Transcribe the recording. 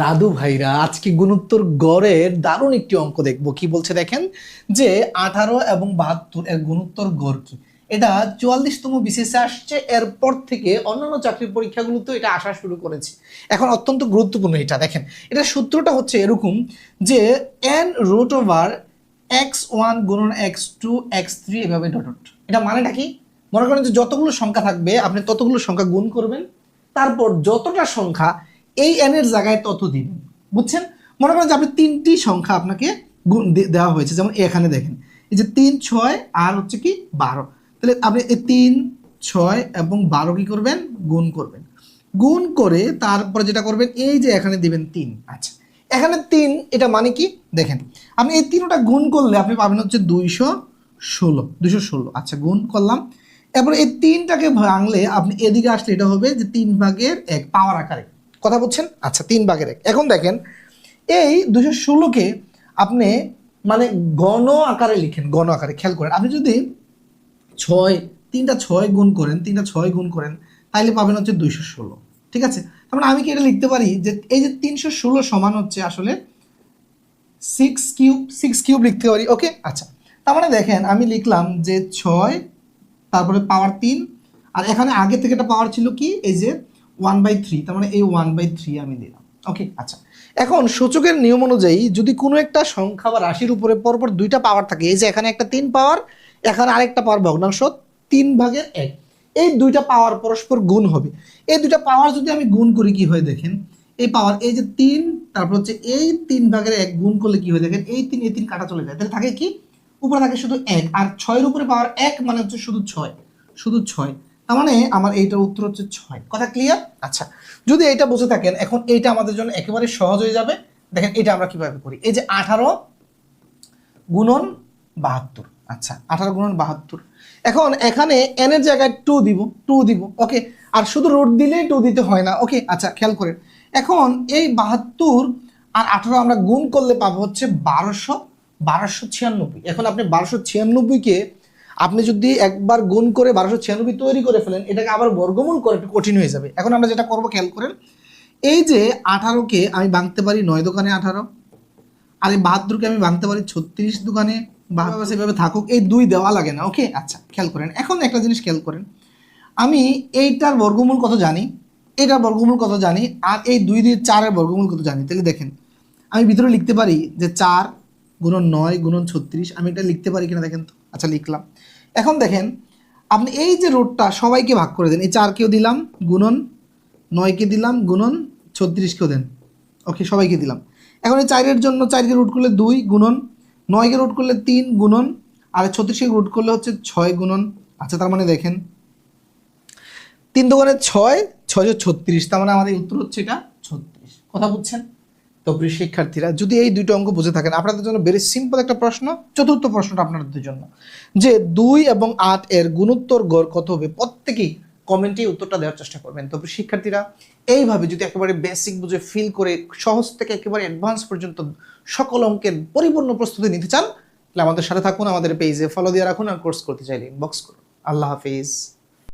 দাদু ভাইরা, আজকে গুণোত্তর গড়ের দারুণ একটি অঙ্ক দেখব। কি বলছে দেখেন? যে আঠারো এবং বাহাত্তর এর গুণোত্তর গড় কি? এটা চুয়াল্লিশতম বিশেষে আসছে, এরপর থেকে অন্যান্য চাকরির পরীক্ষাগুলোতে এটা আসা শুরু করেছে। এখন অত্যন্ত গুরুত্বপূর্ণ এটা, দেখেন। এটা সূত্রটা হচ্ছে এরকম যে N root over X one গুণন এক্স টু এক্স থ্রি এভাবে ডট। এটা মানেটা কি? মনে করেন যে যতগুলো সংখ্যা থাকবে, আপনি ততগুলো সংখ্যা গুণ করবেন, তারপর যতটা সংখ্যা এই এন এর জায়গায় তত দিবেন। বুঝছেন? মনে করেন যে আপনি তিনটি সংখ্যা আপনাকে দেওয়া হয়েছে, যেমন এখানে দেখেন। এই যে তিন, ছয় আর হচ্ছে কি বারো। তাহলে আপনি এই তিন, ছয় এবং বারো কি করবেন? গুণ করবেন। গুণ করে তারপরে যেটা করবেন, এই যে এখানে দিবেন তিন। আচ্ছা। এখানে তিন, এটা মানে কি? দেখেন, আপনি এই তিনটা গুণ করলে আপনি পাবেন হচ্ছে দুইশো ষোলো দুইশো ষোলো। আচ্ছা গুণ করলাম। এরপর এই তিনটাকে ভাঙলে আপনি এদিকে আসলে এটা হবে যে তিন ভাগের এক, পাওয়ার আকারে। কথা বলছেন? আচ্ছা তিন ভাগের এক। এখন দেখেন, এই দুশো ষোলোকে আপনি মানে গণ আকারে লিখেন, গণ আকারে, খেয়াল করেন। আপনি যদি ছয়, তিনটা ছয় গুণ করেন, তিনটা ছয় গুণ করেন তাহলে পাবেন হচ্ছে দুইশো ষোলো। ঠিক আছে? তার মানে আমি কি এটা লিখতে পারি যে এই যে তিনশো ষোলো সমান হচ্ছে আসলে সিক্স কিউব সিক্স কিউব লিখতে পারি ওকে আচ্ছা তার মানে দেখেন, আমি লিখলাম যে ছয়, তারপরে পাওয়ার তিন, আর এখানে আগে থেকে একটা পাওয়ার ছিল কি? এই যে ওয়ান বাই থ্রি, তার মানে এই ওয়ান বাই থ্রি আমি দিলাম। ওকে আচ্ছা। এখন সূচকের নিয়ম অনুযায়ী যদি কোনো একটা সংখ্যা বা রাশির উপরে পরপর দুইটা পাওয়ার থাকে, এই যে এখানে একটা তিন পাওয়ার এখানে আরেকটা পাওয়ার ভগ্নাংশ, তিন ভাগের এক। এই দুইটা পাওয়ার পরস্পর গুণ হবে। এই দুইটা পাওয়ার যদি আমি গুণ করি কি হয় দেখেন, এই পাওয়ার এই যে তিন, তারপর হচ্ছে এই তিন ভাগের এক গুণ করলে কি হয় দেখেন, এই তিন এই তিন কাটা চলে যায়। তাহলে থাকে কি? উপরে থাকে শুধু এক, আর ছয়ের উপরে পাওয়ার এক মানে হচ্ছে শুধু ছয় শুধু ছয়। তার মানে আমার এইটার উত্তর হচ্ছে ছয়। কথা ক্লিয়ার আচ্ছা যদি এইটা বুঝে থাকেন, এখন এইটা আমাদের জন্য একেবারে সহজ হয়ে যাবে। দেখেন, এটা আমরা কীভাবে করি? এই যে আঠারো গুণন বাহাত্তর। আচ্ছা আঠারো গুণন বাহাত্তর। এখন এখানে এন এর জায়গায় টু দিব টু দিব ওকে আর শুধু রোড দিলেই টু দিতে হয় না ওকে আচ্ছা খেয়াল করেন। এখন এই বাহাত্তর আর আঠারো আমরা গুণ করলে পাবো হচ্ছে বারোশো বারোশো ছিয়ানব্বই। এখন আপনি বারোশো ছিয়ানব্বইকে আপনি যদি একবার গুণ করে বারোশো ছিয়ানব্বই তৈরি করে ফেলেন এটাকে আবার বর্গমূল করে একটু কঠিন হয়ে যাবে। এখন আমরা যেটা করব খেয়াল করেন এই যে আঠারোকে আমি ভাঙতে পারি নয় দোকানে আঠারো আর এই বাহাত্তরকে আমি ভাঙতে পারি ছত্রিশ দোকানে বাহাত্তর সেভাবে থাকুক এই দুই দেওয়া লাগে না ওকে আচ্ছা খেয়াল করেন। এখন একটা জিনিস খেয়াল করেন আমি এইটার বর্গমূল কত জানি এটার বর্গমূল কত জানি আর এই দুই দিয়ে চারের বর্গমূল কত জানি তাহলে দেখেন আমি ভিতরে লিখতে পারি যে চার গুণন নয় গুণন ছত্রিশ আমি এটা লিখতে পারি কিনা দেখেন তো? আচ্ছা লিখলাম। এখন দেখেন, আপনি এই যে রোডটা সবাইকে ভাগ করে দেন, এই চারকেও দিলাম, গুণন, নয়কে দিলাম, গুণন, ছত্রিশকেও দেন। ওকে, সবাইকে দিলাম। এখন এই চারের জন্য, চারকে রুট করলে দুই, গুণন, নয়কে রুট করলে তিন, গুণন, আর ছত্রিশকে রুট করলে হচ্ছে ছয়, গুণন। আচ্ছা তার মানে দেখেন, তিন দোকানে ছয় ছয়শো ছত্রিশ, তার মানে আমাদের উত্তর হচ্ছে এটা ছত্রিশ। কথা বুঝছেন? তো প্রিয় শিক্ষার্থীরা যদি এই দুইটা অঙ্ক বুঝে থাকেন, আপনাদের জন্য ভেরি সিম্পল একটা প্রশ্ন, চতুর্থ প্রশ্নটা আপনাদের জন্য। যে দুই এবং আট এর গুণোত্তর গড় কত হবে? প্রত্যেকেই কমেন্টে উত্তরটা দেওয়ার চেষ্টা করবেন। তবে শিক্ষার্থীরা এইভাবে যদি একেবারে বেসিক বুঝে ফিল করে সহজ থেকে একেবারে অ্যাডভান্স পর্যন্ত সকল অঙ্কের পরিপূর্ণ প্রস্তুতি নিতে চান, তাহলে আমাদের সাথে থাকুন, আমাদের পেজে ফলো দিয়ে রাখুন আর কোর্স করতে চাইলে ইনবক্স করুন। আল্লাহ হাফিজ।